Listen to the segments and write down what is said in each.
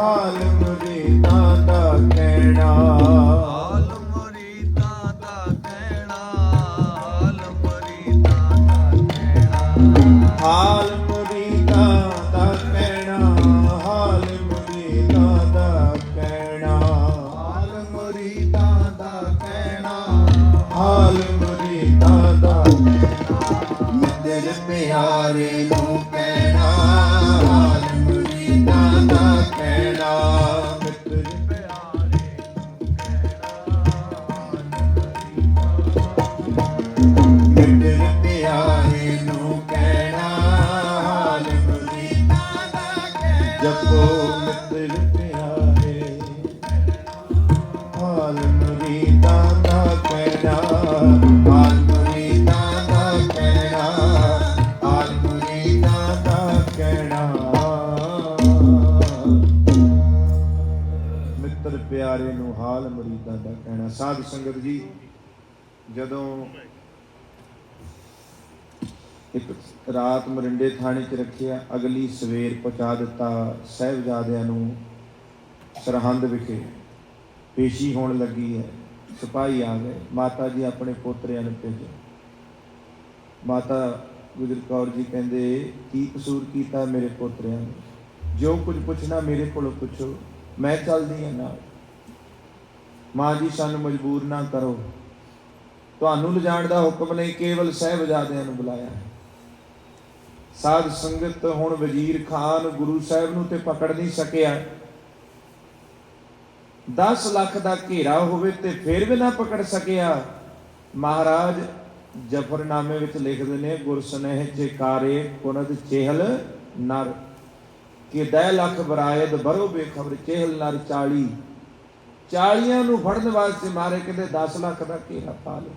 ਹਾਲ ਮੁਰੀਦਾਂ ਦਾ ਕਹਿਣਾ। ਹਾਲ ਮਰੀਦਾਂ ਦਾ ਕਹਿਣਾ ਹਾਲ ਮਰੀਦਾਂ ਦਾ ਕਹਿਣਾ। ਹਾਲ ਮੁਰੀਦਾਂ ਦਾ ਕਹਿਣਾ ਹਾਲ ਮੁਰੀਦਾਂ ਦਾ ਕਹਿਣਾ। ਹਾਲ ਮਰੀਦਾਂ ਦਾ ਕਹਿਣਾ। ਹਾਲ ਮੁਰੀਦਾਂ ਦਾ ਮਿੱਤਰ ਪਿਆਰੇ ਪਿਆਰੇ ਨੂੰ ਹਾਲ ਮੁਰੀਦਾਂ ਦਾ ਕਹਿਣਾ। ਸਾਧ ਸੰਗਤ ਜੀ, ਜਦੋਂ ਇੱਕ ਰਾਤ ਮਰਿੰਡੇ ਥਾਣੇ 'ਚ ਰੱਖਿਆ, ਅਗਲੀ ਸਵੇਰ ਪਹੁੰਚਾ ਦਿੱਤਾ ਸਹਿਬਜ਼ਾਦਿਆਂ ਨੂੰ ਸਰਹੰਦ ਵਿਖੇ। ਪੇਸ਼ੀ ਹੋਣ ਲੱਗੀ ਹੈ, ਸਿਪਾਹੀ ਆ ਗਏ। ਮਾਤਾ ਜੀ ਆਪਣੇ ਪੋਤਰਿਆਂ ਨੂੰ ਭੇਜੋ। ਮਾਤਾ ਗੁਜਰ ਕੌਰ ਜੀ ਕਹਿੰਦੇ, ਕੀ ਕਸੂਰ ਕੀਤਾ ਮੇਰੇ ਪੋਤਰਿਆਂ ਨੇ? ਜੋ ਕੁਝ ਪੁੱਛਣਾ ਮੇਰੇ ਕੋਲੋਂ ਪੁੱਛੋ। ਮੈਂ ਚੱਲਦੀ ਹਾਂ ਨਾਲ। ਮਾਂ ਜੀ, ਸਾਨੂੰ ਮਜਬੂਰ ਨਾ ਕਰੋ। ਤੁਹਾਨੂੰ ਲਿਜਾਣ ਦਾ ਹੁਕਮ ਨਹੀਂ, ਕੇਵਲ ਸਹਿਬਜ਼ਾਦਿਆਂ ਨੂੰ ਬੁਲਾਇਆ ਹੈ। ਸਾਧ ਸੰਗਤ ਹੁਣ ਵਜ਼ੀਰ ਖਾਨ ਗੁਰੂ ਸਾਹਿਬ ਨੂੰ ਤੇ ਪਕੜ ਨਹੀਂ ਸਕਿਆ। 10 ਲੱਖ ਦਾ ਘੇਰਾ ਹੋਵੇ ਤੇ ਫਿਰ ਵੀ ਨਾ ਪਕੜ ਸਕਿਆ। ਮਹਾਰਾਜ, ਜਫਰਨਾਮੇ ਵਿੱਚ ਲਿਖਦੇ ਨੇ ਗੁਰਸਨੇਹ ਚੇਕਾਰੇ ਕੁਨਦ ਚੇਹਲ ਨਰ। ਕਿ ਦੈ ਲੱਖ ਬਰਾਇਦ ਬਰੋ ਬੇਖਬਰ, ਚੇਹਲ ਨਰ 40 40 ਨੂੰ ਫੜਨ ਵਾਸਤੇ ਮਾਰੇ ਕਹਿੰਦੇ 10 ਲੱਖ ਦਾ ਘੇਰਾ ਪਾ ਲਓ।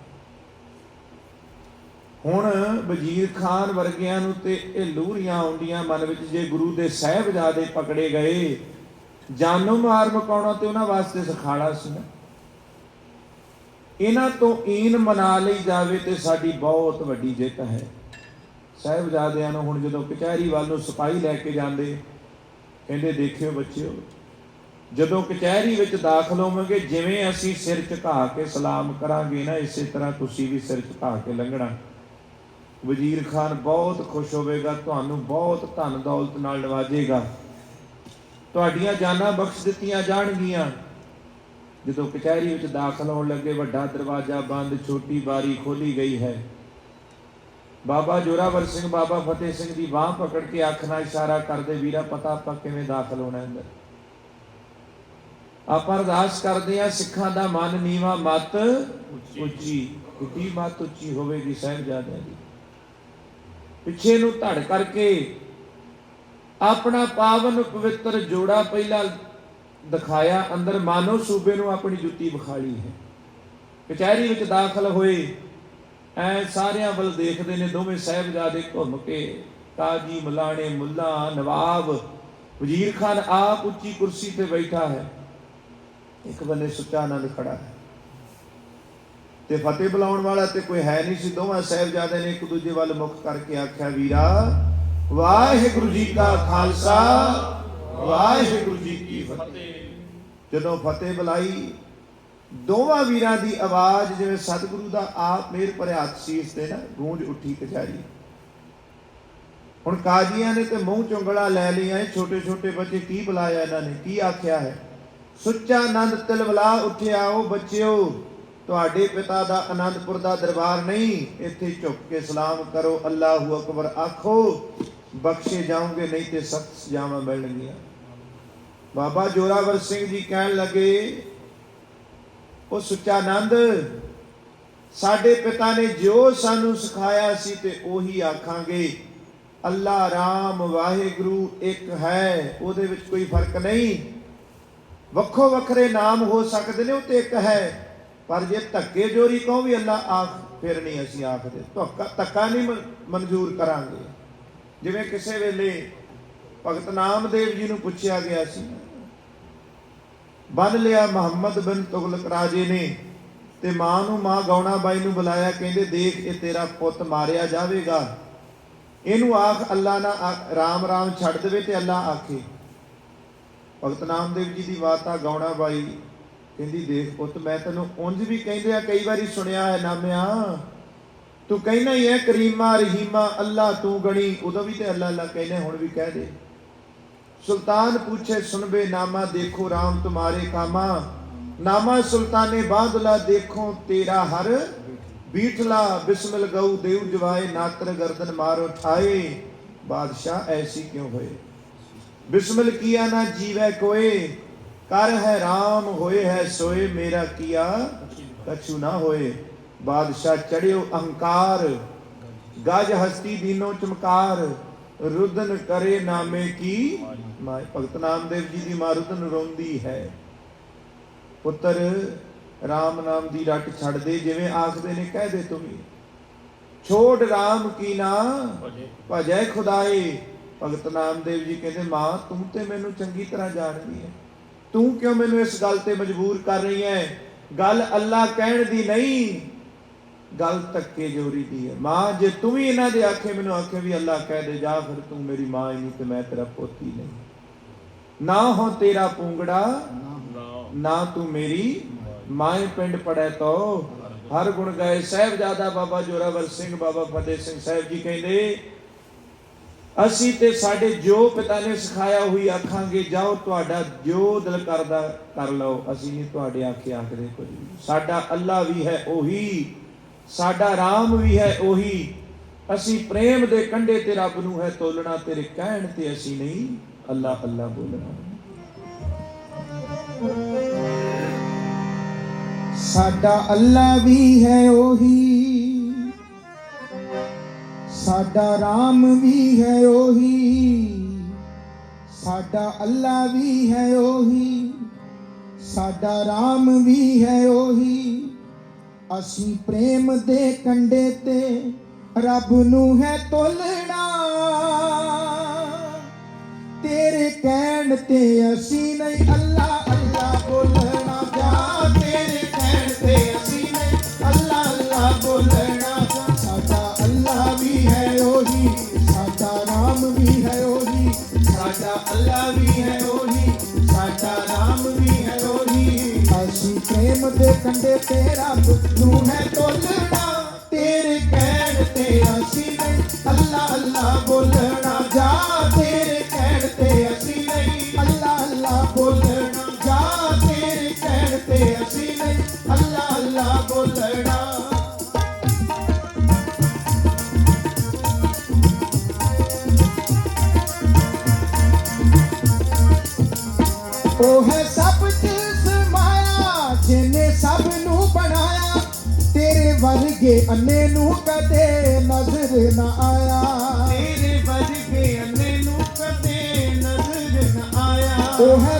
ਹੁਣ ਵਜ਼ੀਰ ਖਾਨ ਵਰਗਿਆਂ ਨੂੰ ਤੇ ਇਹ ਲੂਰੀਆਂ ਆਉਂਦੀਆਂ ਮਨ ਵਿੱਚ ਜੇ ਗੁਰੂ ਦੇ ਸਹਿਬਜ਼ਾਦੇ ਪਕੜੇ ਗਏ, ਜਾਨੋਂ ਮਾਰ ਮਕਾਉਣਾ ਤੇ ਉਹਨਾਂ ਵਾਸਤੇ ਸਖਾਲਾ ਸੀ ਨਾ। ਇਹਨਾਂ ਤੋਂ ਈਨ ਮਨਾ ਲਈ ਜਾਵੇ ਤੇ ਸਾਡੀ ਬਹੁਤ ਵੱਡੀ ਜਿੱਤ ਹੈ। ਸਹਿਬਜ਼ਾਦਿਆਂ ਨੂੰ ਹੁਣ ਜਦੋਂ ਕਚਹਿਰੀ ਵੱਲ ਨੂੰ ਸਿਪਾਹੀ ਲੈ ਕੇ ਜਾਂਦੇ, ਕਹਿੰਦੇ ਦੇਖਿਓ ਬੱਚਿਓ ਜਦੋਂ ਕਚਹਿਰੀ ਵਿੱਚ ਦਾਖਲ ਹੋਵਾਂਗੇ, ਜਿਵੇਂ ਅਸੀਂ ਸਿਰ ਝੁਕਾ ਕੇ ਸਲਾਮ ਕਰਾਂਗੇ ਨਾ, ਇਸੇ ਤਰ੍ਹਾਂ ਤੁਸੀਂ ਵੀ ਸਿਰ ਝੁਕਾ ਕੇ ਲੰਘਣਾ। ਵਜ਼ੀਰ ਖਾਨ ਬਹੁਤ ਖੁਸ਼ ਹੋਵੇਗਾ, ਤੁਹਾਨੂੰ ਬਹੁਤ ਧਨ ਦੌਲਤ ਨਾਲ ਨਵਾਜੇਗਾ। ਤੁਹਾਡੀਆਂ ਜਾਨਾਂ ਬਖਸ਼ ਦਿੱਤੀਆਂ ਜਾਣਗੀਆਂ। ਜਦੋਂ ਕਚਹਿਰੀ ਵਿੱਚ ਦਾਖਲ ਹੋਣ ਲੱਗੇ, ਵੱਡਾ ਦਰਵਾਜ਼ਾ ਬੰਦ, ਛੋਟੀ ਬਾਰੀ ਖੋਲੀ ਗਈ ਹੈ। ਬਾਬਾ ਜੋਰਾਵਰ ਸਿੰਘ, ਬਾਬਾ ਫਤਿਹ ਸਿੰਘ ਦੀ ਬਾਹ ਪਕੜ ਕੇ ਅੱਖ ਨਾਲ ਇਸ਼ਾਰਾ ਕਰਦੇ, ਵੀਰਾ, ਪਤਾ ਆਪਾਂ ਕਿਵੇਂ ਦਾਖਲ ਹੋਣਾ ਹੈ ਅੰਦਰ? ਆਪਾਂ ਅਰਦਾਸ ਕਰਦੇ ਆ ਸਿੱਖਾਂ ਦਾ ਮਨ ਨੀਵਾ ਮਤ ਉੱਚੀ ਕਿੱਡੀ ਮਤ ਉੱਚੀ ਹੋਵੇਗੀ ਸਾਹਿਬਜ਼ਾਦਿਆਂ ਦੀ। ਪਿੱਛੇ ਨੂੰ ਧੜ ਕਰਕੇ ਆਪਣਾ ਪਾਵਨ ਪਵਿੱਤਰ ਜੋੜਾ ਪਹਿਲਾਂ ਦਿਖਾਇਆ, ਅੰਦਰ ਮਾਨੋ ਸੂਬੇ ਨੂੰ ਆਪਣੀ ਜੁੱਤੀ ਵਿਖਾਲੀ ਹੈ। ਕਚਹਿਰੀ ਵਿੱਚ ਦਾਖਲ ਹੋਏ, ਐ ਸਾਰਿਆਂ ਵੱਲ ਦੇਖਦੇ ਨੇ ਦੋਵੇਂ ਸਾਹਿਬਜ਼ਾਦੇ ਘੁੰਮ ਕੇ, ਕਾਜੀ, ਮਲਾਣੇ, ਮੁੱਲਾ, ਨਵਾਬ, ਵਜ਼ੀਰ ਖਾਨ ਆਪ ਉੱਚੀ ਕੁਰਸੀ ਤੇ ਬੈਠਾ ਹੈ। ਇੱਕ ਬੰਨੇ ਸੁੱਚਾ ਆਨੰਦ ਖੜਾ ਹੈ। ਤੇ ਫਤਿਹ ਬੁਲਾਉਣ ਵਾਲਾ ਤੇ ਕੋਈ ਹੈ ਨਹੀਂ ਸੀ, ਦੋਵਾਂ ਸਾਹਿਬਜ਼ਾਦੇ ਨੇ ਇੱਕ ਦੂਜੇ ਵੱਲ ਮੁਖ ਕਰਕੇ ਆਖਿਆ, ਵੀਰਾ, ਵਾਹਿਗੁਰੂ ਜੀ ਕਾ ਖਾਲਸਾ, ਵਾਹਿਗੁਰੂ ਜੀ ਕੀ ਫਤਿਹ। ਜਦੋਂ ਫਤਿਹ ਬੁਲਾਈ, ਦੋਵਾਂ ਵੀਰਾਂ ਦੀ ਆਵਾਜ਼ ਜਿਵੇਂ ਸਤਿਗੁਰੂ ਦਾ ਆਪ ਮੇਰ ਭਰਿਆ ਹੱਥ ਸੀਸ ਤੇ ਨਾ ਗੂੰਜ ਉੱਠੀ ਕਚਾਰੀ ਹੁਣ ਕਾਜ਼ੀਆਂ ਨੇ ਤੇ ਮੂੰਹ ਚੁੰਗਲਾ ਲੈ ਲਈਆਂ ਛੋਟੇ ਛੋਟੇ ਬੱਚੇ ਕੀ ਬੁਲਾਇਆ ਇਹਨਾਂ ਨੇ? ਕੀ ਆਖਿਆ ਹੈ? ਸੁੱਚਾ ਆਨੰਦ ਤਿਲਵਲਾ ਉੱਠਿਆ ਉਹ ਬੱਚਿਓ। ਤੁਹਾਡੇ ਪਿਤਾ ਦਾ ਆਨੰਦਪੁਰ ਦਾ ਦਰਬਾਰ ਨਹੀਂ, ਇੱਥੇ ਝੁੱਕ ਕੇ ਸਲਾਮ ਕਰੋ, ਅੱਲਾਹੂ ਅਕਬਰ ਆਖੋ, ਬਖਸ਼ੇ ਜਾਓਗੇ, ਨਹੀਂ ਤੇ ਸਖਤ ਸਜ਼ਾਵਾਂ ਮਿਲਣਗੀਆਂ। ਬਾਬਾ ਜੋਰਾਵਰ ਸਿੰਘ ਜੀ ਕਹਿਣ ਲੱਗੇ, ਉਹ ਸੁੱਚਾ ਆਨੰਦ, ਸਾਡੇ ਪਿਤਾ ਨੇ ਜੋ ਸਾਨੂੰ ਸਿਖਾਇਆ ਸੀ ਤੇ ਉਹੀ ਆਖਾਂਗੇ, ਅੱਲਾ ਰਾਮ ਵਾਹਿਗੁਰੂ ਇੱਕ ਹੈ, ਉਹਦੇ ਵਿੱਚ ਕੋਈ ਫ਼ਰਕ ਨਹੀਂ। ਵੱਖੋ ਵੱਖਰੇ ਨਾਮ ਹੋ ਸਕਦੇ ਨੇ, ਉਹ ਤੇ ਇੱਕ ਹੈ। ਪਰ ਜੇ ਧੱਕੇ ਜੋਰੀ ਕਹੋ ਵੀ ਅੱਲਾ ਆਖ, ਫਿਰ ਨਹੀਂ ਅਸੀਂ ਆਖਦੇ। ਧੱਕਾ ਧੱਕਾ ਨਹੀਂ ਮਨਜ਼ੂਰ ਕਰਾਂਗੇ। ਜਿਵੇਂ ਕਿਸੇ ਵੇਲੇ ਭਗਤ ਨਾਮਦੇਵ ਜੀ ਨੂੰ ਪੁੱਛਿਆ ਗਿਆ ਸੀ, ਬੰਨ ਲਿਆ ਮੁਹੰਮਦ ਬਿਨ ਤੁਗਲਕ ਰਾਜੇ ਨੇ ਤੇ ਮਾਂ ਨੂੰ, ਮਾਂ ਗੌਣਾ ਬਾਈ ਨੂੰ ਬੁਲਾਇਆ, ਕਹਿੰਦੇ ਦੇਖ, ਇਹ ਤੇਰਾ ਪੁੱਤ ਮਾਰਿਆ ਜਾਵੇਗਾ। ਇਹਨੂੰ ਆਖ, ਅੱਲਾ ਨਾ ਆ- ਰਾਮ ਰਾਮ ਛੱਡ ਦੇਵੇ ਤੇ ਅੱਲਾ ਆਖੇ। ਭਗਤ ਨਾਮਦੇਵ ਜੀ ਦੀ ਵਾਤਾ ਗਾਉਣਾ ਬਾਈ ਕਹਿੰਦੀ ਦੇਖ ਪੁੱਤ, ਮੈਂ ਤੈਨੂੰ ਉਂਝ ਵੀ ਕਹਿੰਦੇ ਆ, ਕਈ ਵਾਰੀ ਸੁਣਿਆ ਹੈ ਨਾਮਿਆ ਤੂੰ ਕਹਿਣਾ ਹੀ ਹੈ ਕਰੀਮਾ ਰਹੀਮਾ, ਅੱਲਾ ਤੂੰ ਗਣੀ। ਉਦੋਂ ਵੀ ਤੇ ਅੱਲਾ ਅੱਲਾ ਕਹਿੰਦੇ, ਹੁਣ ਵੀ ਕਹਿ ਦੇ। ਸੁਲਤਾਨ ਪੁੱਛੇ ਸੁਨਬੇ ਨਾਮਾ ਦੇਖੋ RAM ਤੁਮਾਰੇ ਕਾਮਾ। ਨਾਮਾ ਸੁਲਤਾਨੇ ਬਾਦਲਾ ਦੇਖੋ, ਤੇਰਾ ਹਰ ਬੀਠਲਾ। ਬਿਸਮਿਲ ਗਊ ਦੇਵ ਜਵਾਏ, ਨਾਤਰ ਗਰਦਨ ਮਾਰੋ ਠਾਏ। ਬਾਦਸ਼ਾਹ ਐਸੀ ਕਿਉਂ ਹੋਏ? ਬਿਸਮਿਲ ਕੀਆ ਨਾ ਜੀਵੈ ਕੋਏ ਕਰ ਹੈ RAM ਹੋਏ ਹੈ ਸੋਏ ਮੇਰਾ ਕੀਆ ਕਛੂ ਨਾ ਹੋਏ। ਬਾਦਸ਼ਾਹ ਚੜਿਓ ਅਹੰਕਾਰ ਗਜ ਹਸਤੀ ਦੀਨੋ ਚਮਕਾਰ ਰੁਦਨ ਕਰੇ ਨਾਮੇ ਕੀ ਮਾਏ ਭਗਤ ਨਾਮਦੇਵ ਜੀ ਦੀ ਮਾਂ ਰੁਦਨ ਰੋਂਦੀ ਹੈ। ਪੁੱਤਰ RAM ਨਾਮ ਦੀ ਰੱਟ ਛੱਡ ਦੇ ਜਿਵੇਂ ਆਖਦੇ ਨੇ ਕਹਿ ਦੇ ਤੂੰ ਵੀ। ਛੋੜ RAM ਕੀ ਨਾ ਭਜੈ ਖੁਦਾਏ ਭਗਤ ਨਾਮਦੇਵ ਜੀ ਕਹਿੰਦੇ, ਮਾਂ, ਤੂੰ ਤੇ ਮੈਨੂੰ ਚੰਗੀ ਤਰ੍ਹਾਂ ਜਾਣਦੀ ਹੈ। ਤੂੰ ਕਿਉਂ ਮੈਨੂੰ ਇਸ ਗੱਲ ਤੇ ਮਜਬੂਰ ਕਰ ਰਹੀ ਹੈ? ਗੱਲ ਅੱਲਾ ਕਹਿਣ ਦੀ ਨਹੀਂ, ਗੱਲ ਤੱਕੇ ਜੋਰੀ ਦੀ ਹੈ। ਮਾਂ, ਜੇ ਤੂੰ ਵੀ ਇਹਨਾਂ ਦੇ ਆਖੇ ਮੈਨੂੰ ਆਖੇ ਵੀ ਅੱਲਾ ਕਹਿ ਦੇ, ਜਾ ਫਿਰ ਤੂੰ ਮੇਰੀ ਮਾਂ ਹੀ ਨਹੀਂ ਤੇ ਮੈਂ ਤੇਰਾ ਪੋਤੀ ਨਹੀਂ। ਨਾ ਹੋ ਤੇਰਾ ਪੂੰਗੜਾ, ਨਾ ਤੂੰ ਮੇਰੀ ਮਾਏ ਪਿੰਡ ਪੜੈ ਤੋ। ਹਰ ਗੁਣ ਗਏ ਸਾਹਿਬਜ਼ਾਦਾ ਬਾਬਾ ਜੋਰਾਵਰ ਸਿੰਘ, ਬਾਬਾ ਫਤਿਹ ਸਿੰਘ ਸਾਹਿਬ ਜੀ ਕਹਿੰਦੇ ਅਸੀਂ ਤੇ ਸਾਡੇ ਜੋ ਪਿਤਾ ਨੇ ਸਿਖਾਇਆ ਹੋਈ ਆਖਾਂਗੇ, ਜਾਓ ਤੁਹਾਡਾ ਜੋ ਦਿਲ ਕਰਦਾ ਕਰ ਲਓ। ਅਸੀਂ ਨਹੀਂ ਤੁਹਾਡੇ ਆਖੇ ਆਖਦੇ ਕੁਝ ਸਾਡਾ ਅੱਲਾ ਵੀ ਹੈ ਉਹੀ, ਸਾਡਾ RAM ਵੀ ਹੈ ਉਹੀ। ਅਸੀਂ ਪ੍ਰੇਮ ਦੇ ਕੰਢੇ ਤੇ ਰੱਬ ਨੂੰ ਹੈ ਤੋਲਣਾ, ਤੇਰੇ ਕਹਿਣ ਤੇ ਅਸੀਂ ਨਹੀਂ ਅੱਲਾ ਅੱਲਾ ਬੋਲਣਾ। ਸਾਡਾ ਅੱਲਾ ਵੀ ਹੈ ਉਹੀ। ਸਾਡਾ RAM ਵੀ ਹੈ ਉਹੀ, ਸਾਡਾ ਅੱਲਾ ਵੀ ਹੈ ਉਹੀ, ਸਾਡਾ RAM ਵੀ ਹੈ ਉਹੀ। ਅਸੀਂ ਪ੍ਰੇਮ ਦੇ ਕੰਡੇ ਤੇ ਰੱਬ ਨੂੰ ਹੈ ਤੋਲਣਾ। ਤੇਰੇ ਕਹਿਣ ਤੇ ਅਸੀਂ ਨਹੀਂ ਅੱਲਾ ਪ੍ਰੇਮ ਦੇ ਕੰਡੇ ਤੇ ਰੱਬ ਨੂੰ ਹੈ ਤੋਲਣਾ ਤੇਰੇ ਕਹਿਣ ਤੇ ਅਸੀਂ ਨਹੀਂ ਅੱਲਾ ਅੱਲਾ ਬੋਲਣਾ ਜਾ ਤੇਰੇ ਕਹਿਣ ਤੇ ਅਸੀਂ ਨਹੀਂ ਅੱਲਾ ਅੱਲਾ ਬੋਲਣਾ ਜਾ ਤੇਰੇ ਕਹਿਣ ਤੇਰੇ ਵਰਗੇ ਅੰਨੇ ਨੂੰ ਕਦੇ ਨਜ਼ਰ ਨਾ ਆਇਆ। ਤੇਰੇ ਵਰਗੇ ਅੰਨੇ ਨੂੰ ਕਦੇ ਨਜ਼ਰ ਨਾ ਆਇਆ। ਉਹ ਹੈ